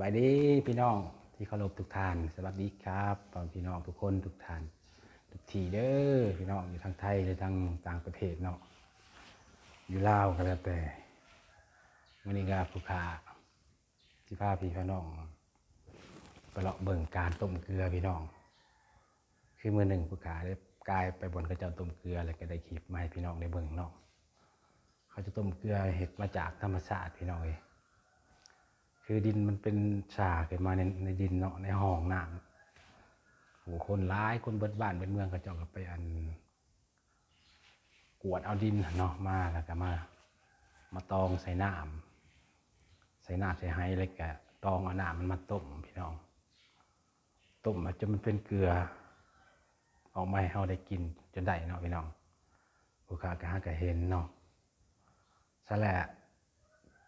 บายดีพี่น้องที่เคารพทุกท่าน สวัสดีครับพี่น้องทุกคนทุกท่าน ทุกทีเด้อพี่น้องอยู่ทางไทยหรือทางต่างประเทศเนาะอยู่ลาวก็แล้วแต่วันนี้ก็ผู้ค้าที่พาพี่พี่น้องไปเลาะเบิ่งการต้มเกลือพี่น้อง คือมือหนึ่งผู้ค้าได้กลายไปบนกระเจ้าต้มเกลือแล้วก็ได้คลิปมาให้พี่น้องได้เบิ่งเนาะเขาจะต้มเกลือเห็ดมาจากธรรมชาติพี่น้องเอย คือดินมันเป็นชาเกิดมาในในดินเนาะในห้องน้ำโหคนร้ายคนเบิดบ้านเบิดเมืองเขาเจ้าก็ไปอัน กวดเอาดินเนาะมาแล้วก็มามาตองใส่น้ำใส่น้ำใส่ไห้แล้วก็ตองเอาน้ำมันมาต้มพี่น้องต้มมาจนมันเป็นเกลือ ออกมาให้เราได้กินจนได้เนาะพี่น้องผู้ค้าก็หาก็เห็นเนาะซะแหละ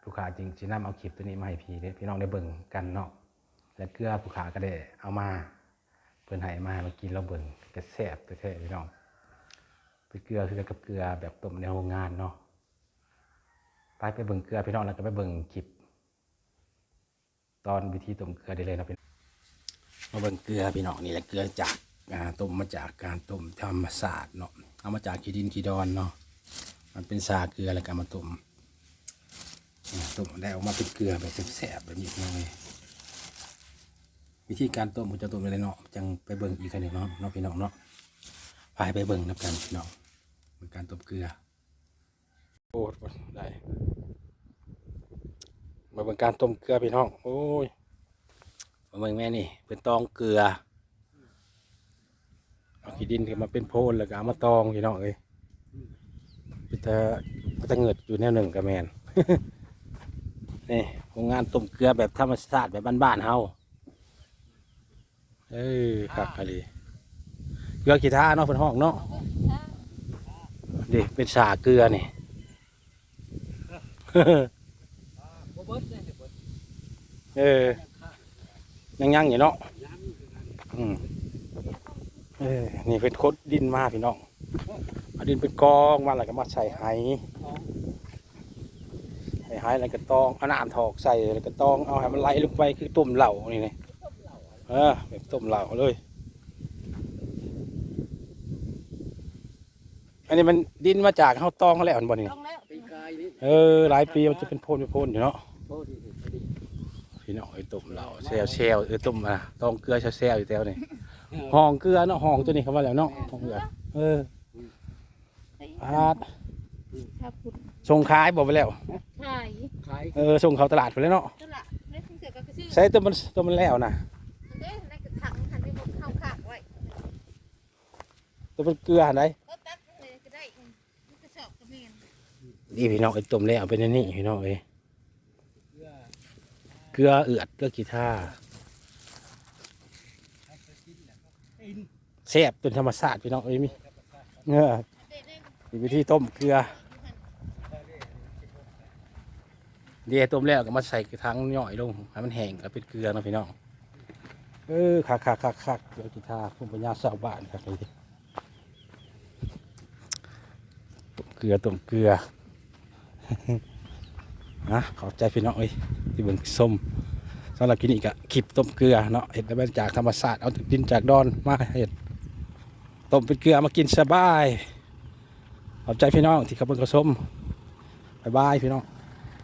ผู้ขาจริงจีนํเอาคลิปตัวนี้มาให้พี่เด้พี่น้องได้เบิ่งกันเนาะและเกลือผู้ขาก็ได้เอามาเพิ่นให้มาให้มากินแล้วเบิ่งก็แซ่บแท้ๆพี่น้องเป็นเกลือคือกับเกลือแบบต้มในโรงงานเนาะไปไปเบิ่งเกลือพี่น้องแล้วก็ไปเบิ่งคลิป ตอนวิธีต้มเกลือได้เลยนะพี่มาเบิ่งเกลือพี่น้องนี่แหละเกลือจากอ่าต้มมาจากการต้มธรรมศาสตร์เนาะเอามาจากขี้ดินขี้ดอนเนาะมันเป็นสาเกลือแล้วก็มาต้มอ่า ต้มได้ออกมาเป็นเกลือแบบแสบๆแบบนี้เลยวิธีการต้มผมจะต้มอะไรเนาะจังไปเบิ่งอีกคันหนึ่งเนาะเนาะพี่น้องเนาะพายไปเบิ่งนับกันพี่น้องเป็นการต้มเกลือโอ้ได้มาเป็นการต้มเกลือพี่น้องโอ้ยมาเบิ่งแม่นี่ เป็นตองเกลือเอาขี้ดินขึ้นมาเป็นโพนแล้วก็เอามาตองพี่น้องเลยเป็นตาเป็นตาเงิดอยู่แนวหนึ่งกับแมน นี่โรงงานต้มเกลือแบบธรรมชาติแบบบ้านๆเฮาเอ้ยคักอะไรเกลือกีทาเนาะเป็นห้องเนาะดิเป็นสาเกลือนี่เออยังยังอยู่เนาะอืมเออนี่เป็นคดดินมาพี่น้องเอาดินเป็นกองมาแล้วก็มาใส่ไห ให้หายแล้วก็ตองเอาน้ำถอกใส่แล้วก็ตองเอาให้มันไหลลงไปคือต้มเหล่านี่นี่เออแบบต้มเหล่าเลยอันนี้มันดินมาจากเขาตองเขาแล้วอันบนนี่ต้องแล้วเป็นกายนี่เออหลายปีมันจะเป็นโพนเป็นโพนอยู่เนาะโทษดีดีพี่น้องไอ้ต้มเหล่าแซวแซวเออต้มอะตองเกลือแซวแซวอยู่แถวนี่ห้องเกลือเนาะห้องตัวนี้เขาว่าแล้วเนาะห้องเกลือเอออาด ถ้าคุณส่งขายบอกไปแล้ว ขายขายเออส่งเขาตลาดไปแล้วเนาะนั่นแหละได้คุณเสือก็คือชื่อใช้ตัวมันตัวมันแล้วนะเด้ในกระถังหันไปบนเข้าขากไว้ตัวมันเกลือหันไดก็ตักเลยก็ได้มันกระสอบกระเมียนนี่พี่น้องไอ้ต้มแล้วเป็นอันนี่พี่น้องเอ้ยเพื่อเกลือเอือดเกลือกีทาให้เขากินแหละครับอินแซ่บเป็นธรรมชาติพี่น้องเอ้ยมีเงือได้ได้ มีวิธีต้มเกลือเดี๋ยวต้มแล้วก็มาใส่กระถางย่อยลงให้มันแห้งก็เป็นเกลือเนาะพี่น้องเออคักคักคักคักเกลือกีทาภูมิปัญญาชาวบ้านครับเลยต้มเกลือต้มเกลือนะขอบใจพี่น้องเอ้ยที่เบิ่งส้มสำหรับกินอีกอะคลิปต้มเกลือเนาะเห็ดได้มาจากธรรมศาสตร์เอาดินจากดอนมาเห็ดต้มเป็นเกลือมากินสบาย ขอบใจพี่น้องที่ขับรถกระส้มบายบายพี่น้อง